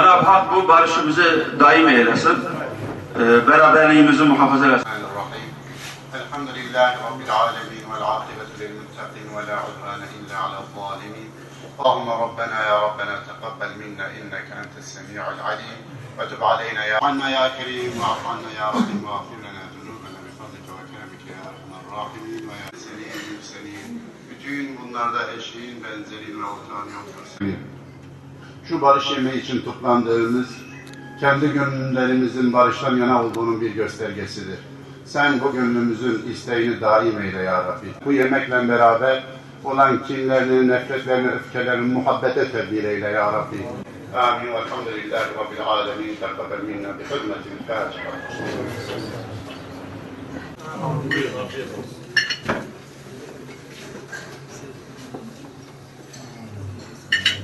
Cenab-ı Hak bu barışımızı daim eylesin. Ee, beraberliğimizi muhafaza etsin. الرحمن الرحيم الحمد لله رب العالمين والعاقبة للمتقين ولا عدوان إلا على الظالمين اللهم ربنا يا ربنا تقبل منا إنك أنت السميع العليم وتب علينا يا عنا يا كريم واعف عنا يا رحيم واغفر لنا ذنوبنا بفضلك وكرمك يا أرحم الراحمين ويا سليم المرسلين bütün bunlarda eşiğin benzeri ve ortağın yoktur. Şu barış yemeği için toplandığımız kendi gönüllerimizin barıştan yana olduğunun bir göstergesidir. Sen bu gönlümüzün isteğini daim eyle ya Rabbi. Bu yemekle beraber olan kinlerini, nefretlerini, öfkelerini muhabbete tebdil eyle ya Rabbi. Amin. Velhamdülillahi Rabbil alemin. Tekkabel minna bi hürmetil Fatiha.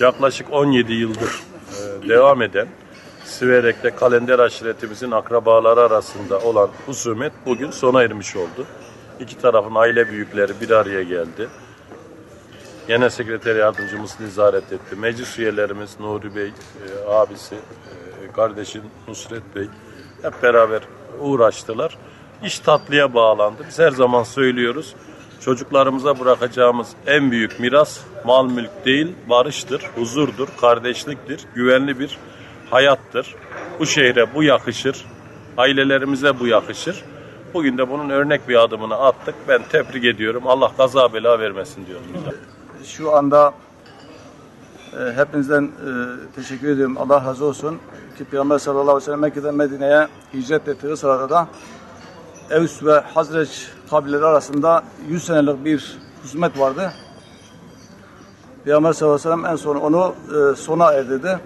Yaklaşık 17 yıldır e, devam eden Siverek'te kalender aşiretimizin akrabaları arasında olan husumet bugün sona ermiş oldu. İki tarafın aile büyükleri bir araya geldi. Genel Sekreter Yardımcımız nezaret etti. Meclis üyelerimiz Nuri Bey, e, abisi, e, kardeşim Nusret Bey hep beraber uğraştılar. İş tatlıya bağlandı. Biz her zaman söylüyoruz. Çocuklarımıza bırakacağımız en büyük miras mal mülk değil, barıştır, huzurdur, kardeşliktir, güvenli bir hayattır. Bu şehre bu yakışır, ailelerimize bu yakışır. Bugün de bunun örnek bir adımını attık. Ben tebrik ediyorum. Allah kaza bela vermesin diyorum. şu anda e, hepinizden e, teşekkür ediyorum. Allah razı olsun. Ki Peygamber sallallahu aleyhi ve sellem Mekke'den Medine'ye hicret ettiği sırada da Evs ve Hazreç kabileleri arasında 100 senelik bir husumet vardı. Peygamber sallallahu aleyhi ve sellem en son onu e, sona erdirdi.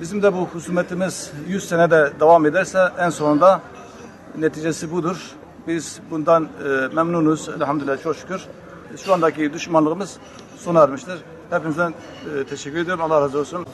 Bizim de bu husumetimiz 100 senede devam ederse en sonunda neticesi budur. Biz bundan e, memnunuz elhamdülillah çok şükür. Şu andaki düşmanlığımız sona ermiştir. Hepinizden e, teşekkür ediyorum. Allah razı olsun.